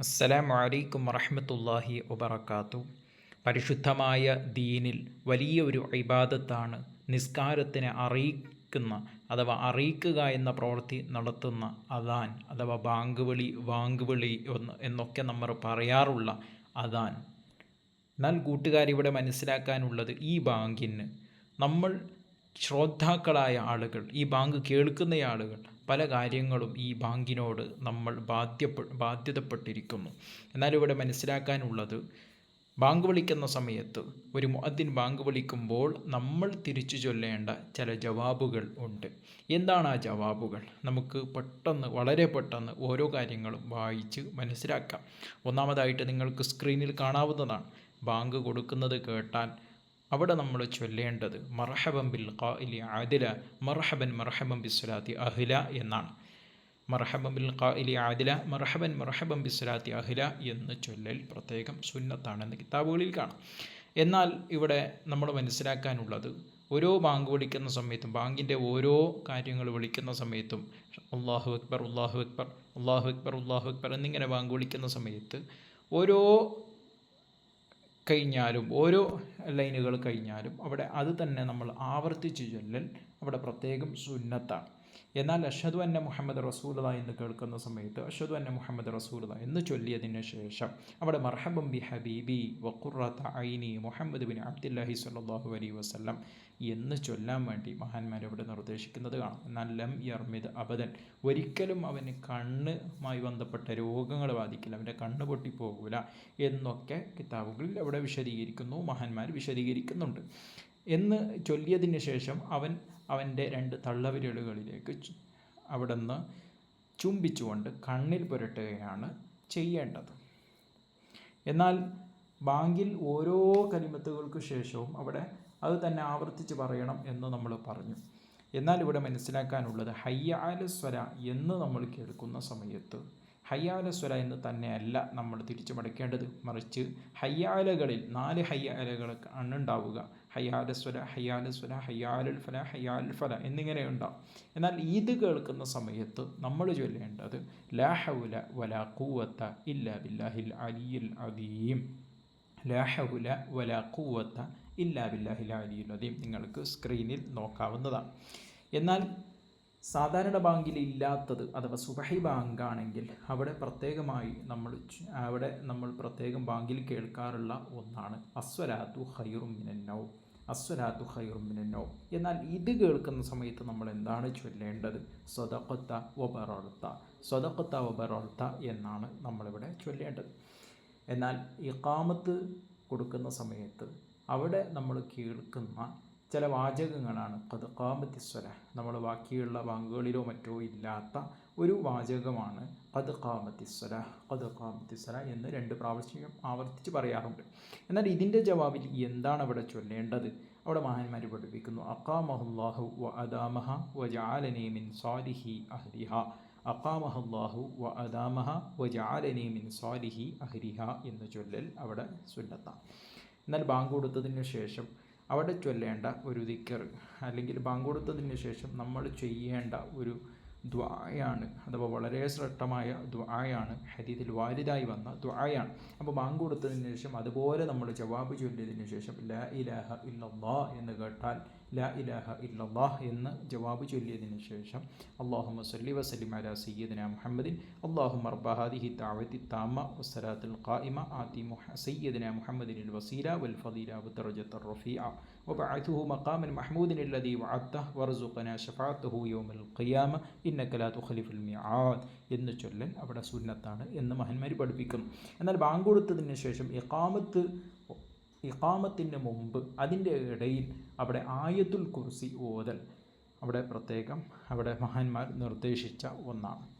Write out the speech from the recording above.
അസ്സലാമു അലൈക്കും വറഹമത്തല്ലാഹി വബറകാത്തു പരിശുദ്ധമായ ദീനിൽ വലിയ ഒരു ഇബാദത്താണ് നിസ്കാരത്തിനെ അറിയിക്കുന്ന അഥവാ അറിയിക്കുക എന്ന പ്രവൃത്തി നടത്തുന്ന അദാൻ അഥവാ ബാങ്ക് വിളി വാങ്ക് വിളി എന്ന് എന്നൊക്കെ നമ്മൾ പറയാറുള്ള അദാൻ. എന്നാൽ കൂട്ടുകാരിവിടെ മനസ്സിലാക്കാനുള്ളത് ഈ ബാങ്കിന് നമ്മൾ ശ്രോതാക്കളായ ആളുകൾ ഈ ബാങ്ക് കേൾക്കുന്ന ആളുകൾ പല കാര്യങ്ങളും ഈ ബാങ്കിനോട് നമ്മൾ ബാധ്യപ്പെ ബാധ്യതപ്പെട്ടിരിക്കുന്നു. എന്നാൽ ഇവിടെ മനസ്സിലാക്കാനുള്ളത് ബാങ്ക് വിളിക്കുന്ന സമയത്ത് ഒരു മുഅദ്ദിൻ ബാങ്ക് വിളിക്കുമ്പോൾ നമ്മൾ തിരിച്ചു ചൊല്ലേണ്ട ചില ജവാബുകൾ ഉണ്ട്. എന്താണ് ആ ജവാബുകൾ? നമുക്ക് പെട്ടെന്ന് വളരെ പെട്ടെന്ന് ഓരോ കാര്യങ്ങളും വായിച്ച് മനസ്സിലാക്കാം. ഒന്നാമതായിട്ട് നിങ്ങൾക്ക് സ്ക്രീനിൽ കാണാവുന്നതാണ്. ബാങ്ക് കൊടുക്കുന്നത് കേട്ടാൽ അവിടെ നമ്മൾ ചൊല്ലേണ്ടത് മർഹബം ബിൽ ഖാഇലി ആദില മർഹബൻ മർഹബം ബിസ്വലാത്തി അഹില എന്നാണ്. മർഹബം ബിൽ ഖാഇലി ആദില മർഹബൻ മർഹബം ബിസ്വലാത്തി അഹില എന്ന് ചൊല്ലൽ പ്രത്യേകം സുന്നത്താണെന്ന് കിതാബുകളിൽ കാണാം. എന്നാൽ ഇവിടെ നമ്മൾ മനസ്സിലാക്കാനുള്ളത് ഓരോ ബാങ്ക് വിളിക്കുന്ന സമയത്തും ബാങ്കിന്റെ ഓരോ കാര്യങ്ങൾ വിളിക്കുന്ന സമയത്തും അള്ളാഹു അക്ബർ അള്ളാഹു അക്ബർ അള്ളാഹു അക്ബർ അള്ളാഹു അക്ബർ എന്നിങ്ങനെ ബാങ്ക് വിളിക്കുന്ന സമയത്ത് ഓരോ കഴിഞ്ഞാലും ഓരോ ലൈനുകൾ കഴിഞ്ഞാലും അവിടെ അത് തന്നെ നമ്മൾ ആവർത്തിച്ച് ചൊല്ലൽ അവിടെ പ്രത്യേകം സുന്നത്താണ്. എന്നാൽ അഷദു അന്ന മുഹമ്മദ് റസൂല എന്ന് കേൾക്കുന്ന സമയത്ത് അഷദു അന്ന മുഹമ്മദ് റസൂല എന്ന് ചൊല്ലിയതിന് ശേഷം അവിടെ മർഹബം ബി ഹബീബി വഖുറത്ത ഐനി മുഹമ്മദ് ബിൻ അബ്ദുല്ലാഹി സ്വല്ലല്ലാഹു അലൈഹി വസ്ലം എന്ന് ചൊല്ലാൻ വേണ്ടി മഹാന്മാർ ഇവിടെ നിർദ്ദേശിക്കുന്നത് കാണാം. എന്നാൽ ലം യർമിദ് അബദൻ. ഒരിക്കലും അവന് കണ്ണുമായി ബന്ധപ്പെട്ട രോഗങ്ങൾ ബാധിക്കില്ല. അവന്റെ കണ്ണ് പൊട്ടിപ്പോകില്ല എന്നൊക്കെ കിതാബുകളിൽ അവിടെ വിശദീകരിക്കുന്നു. മഹാന്മാർ വിശദീകരിക്കുന്നുണ്ട്. എന്ന് ചൊല്ലിയതിന് ശേഷം അവൻ അവന്റെ രണ്ട് തള്ളവിരലുകളിലേക്ക് അവിടെ നിന്ന് ചുംബിച്ചുകൊണ്ട് കണ്ണിൽ പുരട്ടുകയാണ് ചെയ്യേണ്ടത്. എന്നാൽ ബാങ്കിൽ ഓരോ കലിമത്തുകൾക്ക് ശേഷവും അവിടെ അത് തന്നെ ആവർത്തിച്ച് പറയണം എന്ന് നമ്മൾ പറഞ്ഞു. എന്നാൽ ഇവിടെ മനസ്സിലാക്കാനുള്ളത് ഹയ്യാലസ്വര എന്ന് നമ്മൾ കേൾക്കുന്ന സമയത്ത് ഹയ്യാലസ്വര എന്ന് തന്നെയല്ല നമ്മൾ തിരിച്ചു മടക്കേണ്ടത് മറിച്ച് ഹയ്യാലകളിൽ നാല് ഹയ്യാലകൾ ആണ് സ്വല ഹയ്യാലസ്വര ഹയ്യാലസ്വര ഹയ്യാലുൽ ഫല ഹയ്യാലുൽ ഫല എന്നിങ്ങനെ ഉണ്ടാവും. എന്നാൽ ഇത് കേൾക്കുന്ന സമയത്ത് നമ്മൾ ചൊല്ലേണ്ടത് ലാഹുല വല കൂവത്ത ഇല്ല ബില്ലാഹിൽ അലിയിൽ അദീം. ലാഹുല വല കൂവത്ത ഇല്ല ബില്ലാഹിൽ അലിയിൽ അദീം. നിങ്ങൾക്ക് സ്ക്രീനിൽ നോക്കാവുന്നതാണ്. എന്നാൽ സാധാരണ ബാങ്കിൽ ഇല്ലാത്തത് അഥവാ സുബഹി ബാങ്കാണെങ്കിൽ അവിടെ പ്രത്യേകമായി നമ്മൾ അവിടെ നമ്മൾ പ്രത്യേകം ബാങ്കിൽ കേൾക്കാറുള്ള ഒന്നാണ് അസ്വലാത്തു ഹൈറും മിനന്നൗ അസ്വലാത്തു ഹൈറും മിനന്നൗ എന്നാൽ ഇത് കേൾക്കുന്ന സമയത്ത് നമ്മൾ എന്താണ് ചൊല്ലേണ്ടത്? സ്വതക്കൊത്ത ഒബറോൾത്ത സ്വതക്കൊത്ത ഒബറോൾത്ത എന്നാണ് നമ്മളിവിടെ ചൊല്ലേണ്ടത്. എന്നാൽ ഇക്കാമത്ത് കൊടുക്കുന്ന സമയത്ത് അവിടെ നമ്മൾ കേൾക്കുന്ന ചില വാചകങ്ങളാണ്. അത് കാമത്തിസ്വല നമ്മൾ ബാക്കിയുള്ള ബാങ്കുകളിലോ മറ്റോ ഇല്ലാത്ത ഒരു വാചകമാണ് കത് കാമത്തിസ്വല കത് കാമത്തിസ്വല എന്ന് രണ്ട് പ്രാവശ്യം ആവർത്തിച്ച് പറയാറുണ്ട്. എന്നാൽ ഇതിന്റെ ജവാബിൽ എന്താണ് അവിടെ ചൊല്ലേണ്ടത്? അവിടെ മഹാന്മാർ പഠിപ്പിക്കുന്നു അക്കാമഹുല്ലാഹു വ അദാമഹ വ ജാലനി മിൻ സാലിഹി അഹ്രിഹ അക്കാമഹുല്ലാഹു വ അദാമഹ വ ജാലനി മിൻ സാലിഹി അഹ്രിഹ എന്ന് ചൊല്ലൽ അവിടെ സുന്നത്താണ് എന്നാൽ ബാങ്ക് കൊടുത്തതിന് ശേഷം അവിടെ ചൊല്ലേണ്ട ഒരു ദിക്കർ അല്ലെങ്കിൽ ബാങ്ക് കൊടുത്തതിന് ശേഷം നമ്മൾ ചെയ്യേണ്ട ഒരു ദ്വായാണ് അഥവാ വളരെ ശ്രേഷ്ഠമായ ദ്വായാണ് ഹരീതിൽ വാരിതായി വന്ന ദ്വായാണ്. അപ്പോൾ ബാങ്ക് കൊടുത്തതിന് ശേഷം അതുപോലെ നമ്മൾ ജവാബ് ചൊല്ലിയതിന് ശേഷം ലാ ഇലാഹ ഇല്ലല്ലാ എന്ന് കേട്ടാൽ ലാ ഇലാഹ ഇല്ലല്ലാ എന്ന് ജവാബ് ചൊല്ലിയതിന് ശേഷം അള്ളാഹുമ സല്ലി വസലിം അല സയ്യദിന മുഹമ്മദിൻ അള്ളാഹു മർബഹാദിഹി താവത്തി താമ വസ്സലാത്തുൽ ഖായിമ ആത്തി സയ്യദിന മുഹമ്മദിൻ വസീല വൽ ഫദീല വദ്ദറജത്ത് الرفيعة وبعثه مقاما محمود الذي وعدته وارزقنا شفاعته يوم القيامة إنك لا تخلف الميعاد എന്ന് ചൊല്ലൻ അവിടെ സുന്നത്താണ് എന്ന് മഹന്മാർ പഠിപ്പിക്കുന്നു എന്നാൽ ബാങ്ക് കൊടുത്തതിന് ശേഷം ഇഖാമത്ത് ഇഖാമത്തിന് മുമ്പ് അതിന്റെ ഇടയിൽ അവിടെ ആയത്തുൽ കുർസി ഓതൽ. അവിടെ പ്രത്യേകം അവിടെ മഹാന്മാർ നിർദ്ദേശിച്ച ഒന്നാണ്.